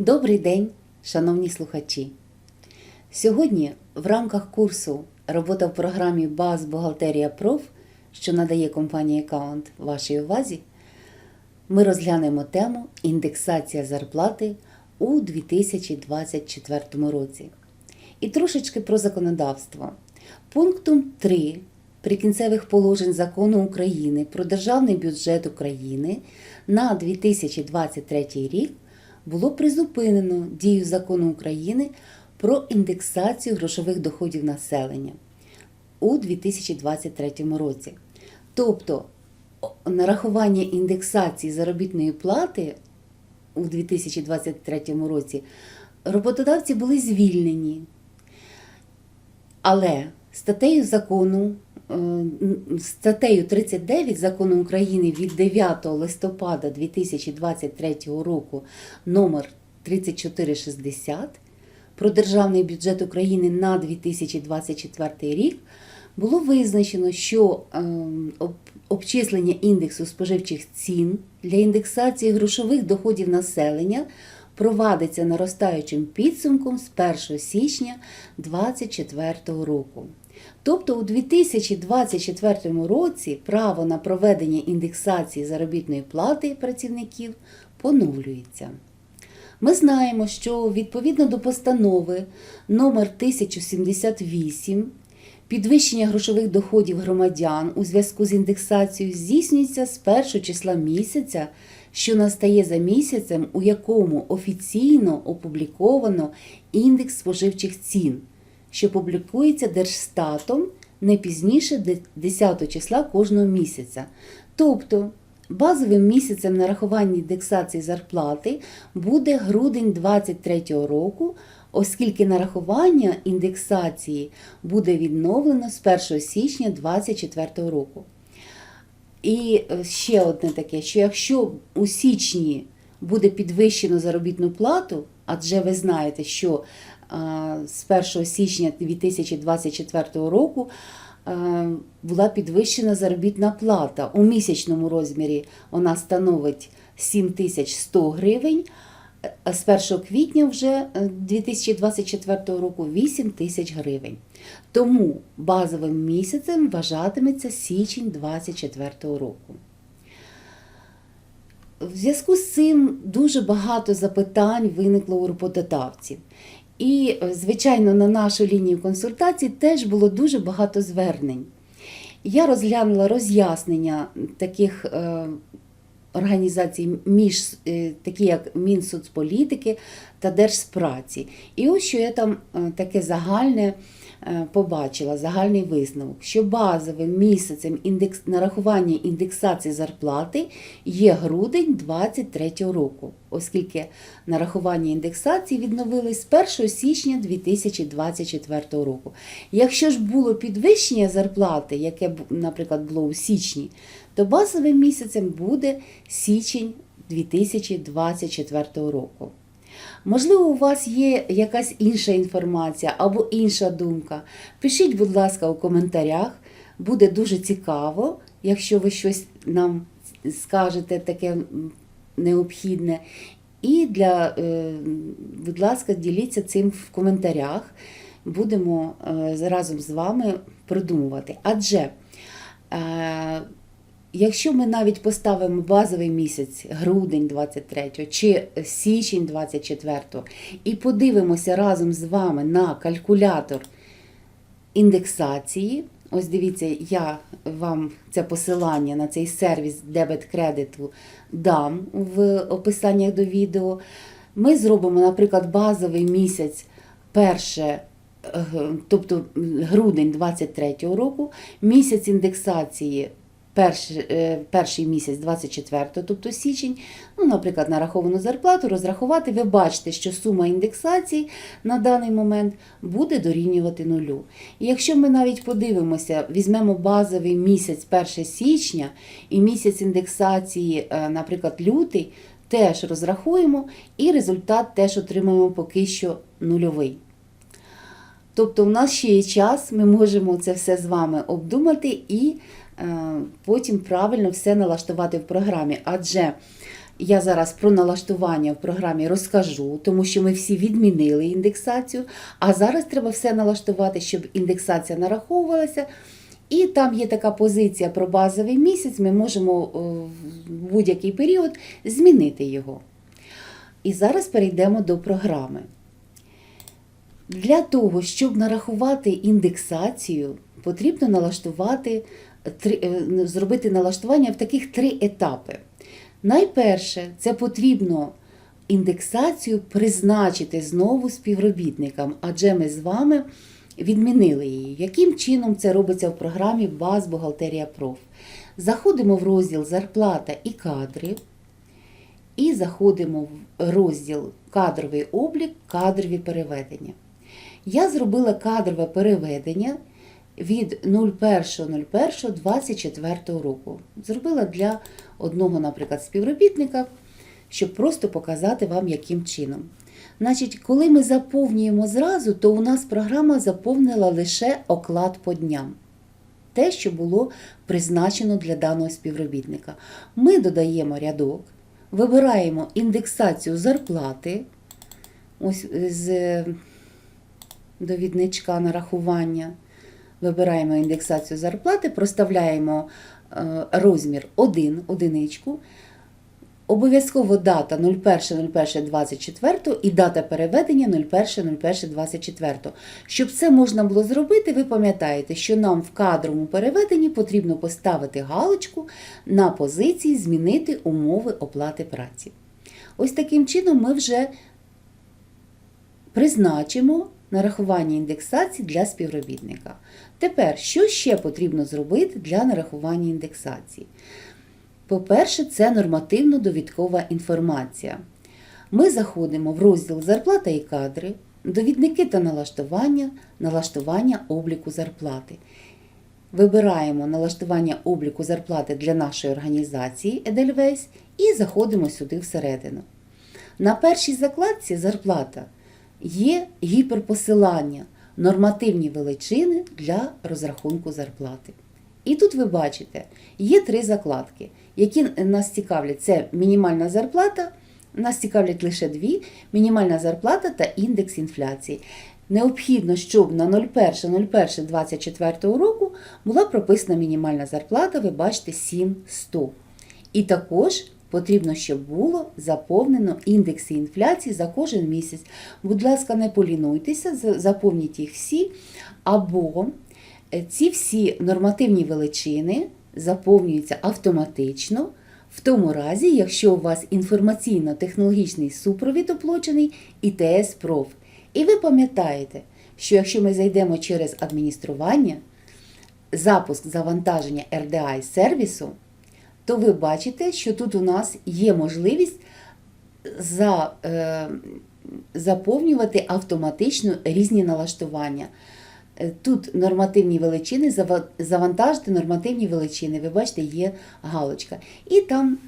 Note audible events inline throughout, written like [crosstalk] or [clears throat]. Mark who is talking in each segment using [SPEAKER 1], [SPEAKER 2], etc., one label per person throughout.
[SPEAKER 1] Добрий день, шановні слухачі! Сьогодні в рамках курсу Робота в програмі Баз Бухгалтерія Проф, що надає компанія Аккаунт вашій увазі, ми розглянемо тему індексація зарплати у 2024 році. І трошечки про законодавство. Пунктом 3 прикінцевих положень закону України про державний бюджет України на 2023 рік було призупинено дію закону України про індексацію грошових доходів населення у 2023 році. Тобто нарахування індексації заробітної плати у 2023 році роботодавці були звільнені. Але статтею закону, статтею 39 закону України від 9 листопада 2023 року номер 3460 про державний бюджет України на 2024 рік було визначено, що ем, обчислення індексу споживчих цін для індексації грошових доходів населення провадиться наростаючим підсумком з 1 січня 2024 року. Тобто у 2024 році право на проведення індексації заробітної плати працівників поновлюється. Ми знаємо, що відповідно до постанови номер 1078 підвищення грошових доходів громадян у зв'язку з індексацією здійснюється з першого числа місяця, що настає за місяцем, у якому офіційно опубліковано індекс споживчих цін, що публікується Держстатом не пізніше 10 числа кожного місяця. Тобто Базовим місяцем нарахування індексації зарплати буде грудень 2023 року, оскільки нарахування індексації буде відновлено з 1 січня 2024 року. І е, ще одне таке, що якщо у січні буде підвищено заробітну плату, адже ви знаєте, що з 1 січня 2024 року е, була підвищена заробітна плата у місячному розмірі вона становить 7100 гривень, а з 1 квітня вже е, 2024 року 8 тисяч гривень. Тому базовим місяцем вважатиметься січень 2024 року. В зв'язку з цим дуже багато запитань виникло у роботодавців. І, звичайно, на нашу лінію консультацій теж було дуже багато звернень. Я розглянула роз'яснення таких е, організацій, між, е, такі як Мінсоцполітики та Держспраці. І ось що я там е, таке загальне побачила, загальний висновок, що базовим місяцем індекс, нарахування індексації зарплати є грудень 2023 року, оскільки нарахування індексації відновились з 1 січня 2024 року. Якщо ж було підвищення зарплати, яке, наприклад, було у січні, то базовим місяцем буде січень 2024 року. Можливо, у вас є якась інша інформація або інша думка. Пишіть, будь ласка, у коментарях. Буде дуже цікаво, якщо ви щось нам скажете таке необхідне. І для, е, будь ласка, діліться цим в коментарях. Будемо е, разом з вами продумувати. Адже е, Якщо ми навіть поставимо базовий місяць грудень 23 чи січень 24 і подивимося разом з вами на калькулятор індексації, ось дивіться, я вам це посилання на цей сервіс дебет кредиту дам в описаннях до відео. Ми зробимо, наприклад, базовий місяць перше. Тобто грудень 23 року, місяць індексації перший, е, перший місяць 24, тобто січень, ну, наприклад, нараховану зарплату розрахувати, ви бачите, що сума індексації на даний момент буде дорівнювати нулю. І якщо ми навіть подивимося, візьмемо базовий місяць 1 січня і місяць індексації, е, наприклад, лютий, теж розрахуємо, і результат теж отримаємо поки що нульовий. Тобто, у нас ще є час, ми можемо це все з вами обдумати і потім правильно все налаштувати в програмі. Адже Я зараз про налаштування в програмі розкажу, тому що ми всі відмінили індексацію, а зараз треба все налаштувати, щоб індексація нараховувалася. І там є така позиція про базовий місяць, ми можемо е, в будь-який період змінити його. І зараз перейдемо до програми. Для того, щоб нарахувати індексацію, потрібно налаштувати, е, зробити налаштування в таких три етапи. Найперше, це потрібно індексацію призначити знову співробітникам, адже ми з вами відмінили її. Яким чином це робиться в програмі Баз Бухгалтерія Проф? Заходимо в розділ Зарплата і кадри. І заходимо в розділ Кадровий облік, кадрові переведення. Я зробила кадрове переведення від 01.01.24 року. Зробила для одного, наприклад, співробітника, щоб просто показати вам, яким чином. Значить, коли ми заповнюємо зразу, то у нас програма заповнила лише оклад по дням. Те, що було призначено для даного співробітника. Ми додаємо рядок, вибираємо індексацію зарплати. Ось з довідничка нарахування. Вибираємо індексацію зарплати, проставляємо е, розмір 1, одиничку. Обов'язково дата 01.01.24 і дата переведення 01.01.24. Щоб це можна було зробити, ви пам'ятаєте, що нам в кадровому переведенні потрібно поставити галочку на позиції Змінити умови оплати праці. Ось таким чином ми вже призначимо нарахування індексації для співробітника. Тепер, що ще потрібно зробити для нарахування індексації? По-перше, це нормативно-довідкова інформація. Ми заходимо в розділ Зарплата і кадри, довідники та налаштування, налаштування обліку зарплати. Вибираємо налаштування обліку зарплати для нашої організації Edelweiss і заходимо сюди всередину. На першій закладці зарплата є гіперпосилання, нормативні величини для розрахунку зарплати. І тут ви бачите, є три закладки, які нас цікавлять. Це мінімальна зарплата, нас цікавлять лише дві: мінімальна зарплата та індекс інфляції. Необхідно, щоб на 01.01.24 року була прописана мінімальна зарплата, ви бачите, 7100. І також потрібно, щоб було заповнено індекси інфляції за кожен місяць. Будь ласка, не полінуйтеся, заповніть їх всі, або е, ці всі нормативні величини заповнюються автоматично. В тому разі, якщо у вас інформаційно-технологічний супровід оплачений ІТС ПРОФ. І ви пам'ятаєте, що якщо ми зайдемо через адміністрування, запуск завантаження RDI сервісу, то ви бачите, що тут у нас є можливість за, е, заповнювати автоматично різні налаштування. Е, Тут нормативні величини, завантажити нормативні величини. Ви бачите, є галочка. І там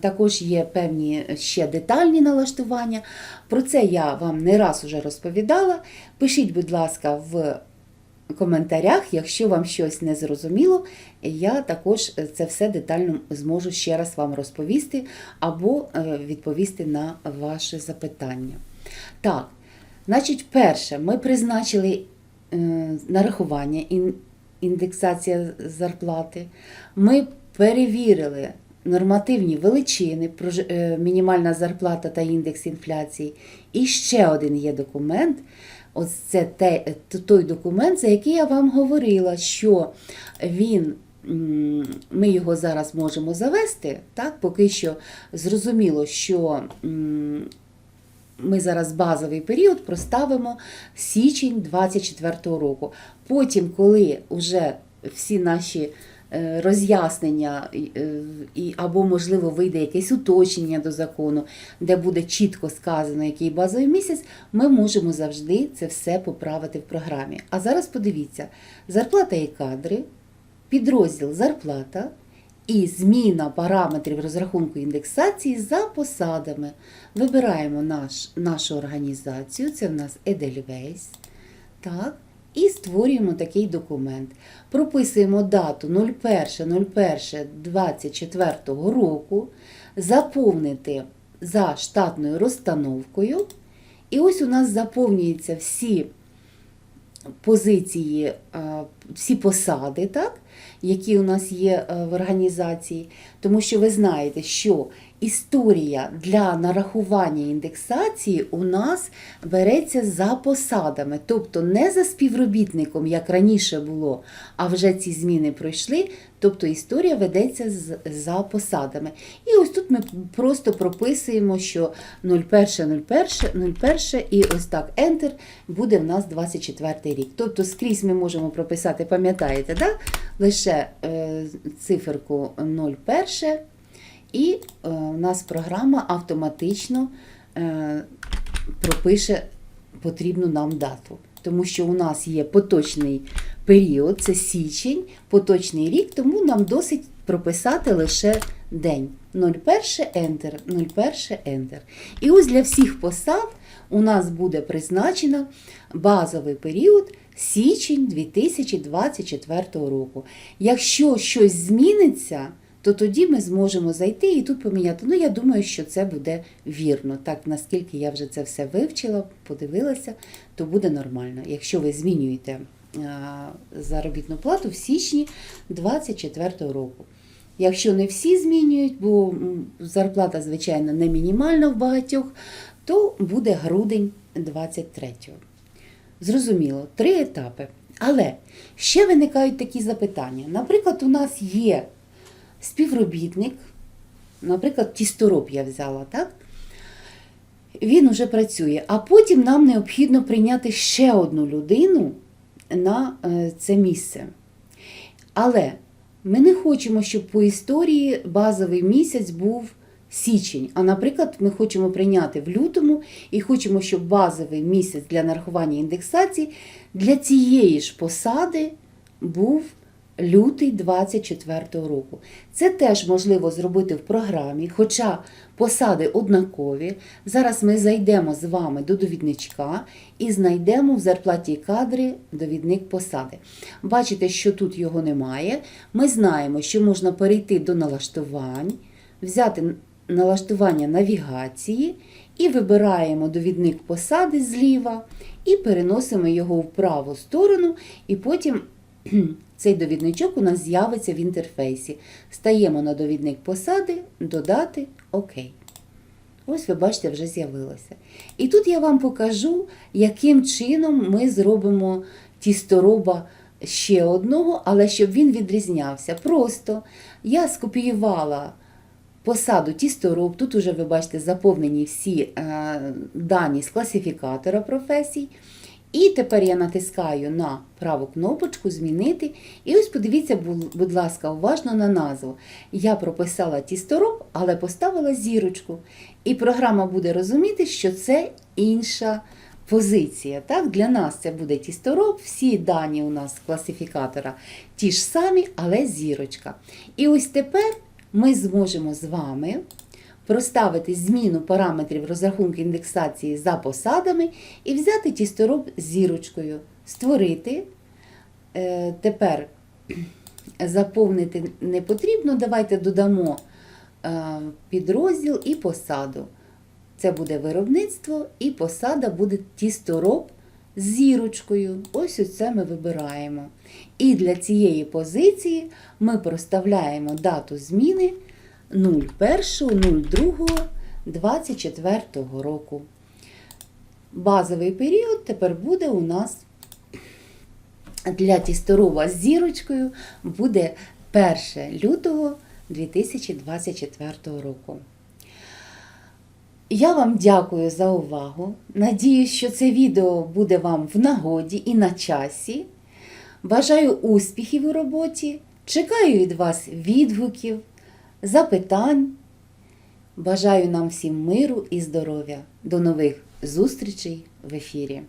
[SPEAKER 1] також є певні ще детальні налаштування. Про це я вам не раз уже розповідала. Пишіть, будь ласка, в коментарях, якщо вам щось не зрозуміло, я також це все детально зможу ще раз вам розповісти або е, відповісти на ваше запитання. Так, значить, перше, ми призначили е, нарахування, індексація зарплати. Ми перевірили нормативні величини, е, мінімальна зарплата та індекс інфляції. І ще один є документ. Ось це те, той документ, за який я вам говорила, що він. Ми його зараз можемо завести, так? поки що зрозуміло, що ми зараз базовий період проставимо січень 24 року. Потім, коли вже всі наші роз'яснення і, е, або, можливо, вийде якесь уточнення до закону, де буде чітко сказано, який базовий місяць, ми можемо завжди це все поправити в програмі. А зараз подивіться: зарплата і кадри, підрозділ зарплата. І зміна параметрів розрахунку індексації за посадами. Вибираємо наш, нашу організацію, це в нас Edelweiss. Так, і створюємо такий документ. Прописуємо дату 01.01.24 року, заповнити за штатною розстановкою. І ось у нас заповнюються всі позиції, е, всі посади, так, які у нас є е, в організації. Тому що ви знаєте, що історія для нарахування індексації у нас береться за посадами, тобто не за співробітником, як раніше було, а вже ці зміни пройшли. Тобто історія ведеться за посадами. І ось тут ми просто прописуємо, що 01, 01, 01 і ось так Enter буде в нас 24 рік. Тобто скрізь ми можемо прописати, пам'ятаєте, да? лише е, циферку 01 і е, у нас програма автоматично е, пропише потрібну нам дату. Тому що у нас є поточний період, це січень, поточний рік, тому нам досить прописати лише день. 01 Enter, 01 Enter. І ось для всіх посад у нас буде призначено базовий період січень 2024 року. Якщо щось зміниться, то тоді ми зможемо зайти і тут поміняти. Ну, я думаю, що це буде вірно. Так, наскільки я вже це все вивчила, подивилася, то буде нормально. Якщо ви змінюєте заробітну плату в січні 2024 року. Якщо не всі змінюють, бо зарплата, звичайно, не мінімальна в багатьох, то буде грудень 23-го. Зрозуміло, три етапи. Але ще виникають такі запитання. Наприклад, у нас є співробітник, наприклад, тістороб я взяла, так? Він уже працює, а потім нам необхідно прийняти ще одну людину на е, це місце. Але ми не хочемо, щоб по історії базовий місяць був січень. А, наприклад, ми хочемо прийняти в лютому і хочемо, щоб базовий місяць для нарахування індексації для цієї ж посади був лютий 24 року. Це теж можливо зробити в програмі, хоча посади однакові. Зараз ми зайдемо з вами до довідничка і знайдемо в зарплаті кадри довідник посади. Бачите, що тут його немає. Ми знаємо, що можна перейти до налаштувань, взяти налаштування навігації і вибираємо довідник посади зліва і переносимо його в праву сторону, і потім [clears throat] цей довідничок у нас з'явиться в інтерфейсі. Стаємо на довідник посади, додати ОК. Ось ви бачите, вже з'явилося. І тут я вам покажу, яким чином ми зробимо тістороба ще одного, але щоб він відрізнявся. Просто я скопіювала посаду тістороб. Тут уже ви бачите заповнені всі е, дані з класифікатора професій. І тепер я натискаю на праву кнопочку Змінити. І ось подивіться, будь ласка, уважно на назву. Я прописала тістороб, але поставила зірочку. І програма буде розуміти, що це інша позиція. Так? Для нас це буде тістороб, всі дані у нас класифікатора ті ж самі, але зірочка. І ось тепер ми зможемо з вами проставити зміну параметрів розрахунку індексації за посадами і взяти тістороб з зірочкою, створити. Е, Тепер [clears throat] заповнити не потрібно. Давайте додамо е, підрозділ і посаду. Це буде виробництво, і посада буде тістороб з зірочкою. Ось оце ми вибираємо. І для цієї позиції ми проставляємо дату зміни 01.02.24 року. Базовий період тепер буде у нас для тістороба з зірочкою буде 1 лютого 2024 року. Я вам дякую за увагу. Надіюсь, що це відео буде вам в нагоді і на часі. Бажаю успіхів у роботі. Чекаю від вас відгуків, запитань. Бажаю нам всім миру і здоров'я. До нових зустрічей в ефірі.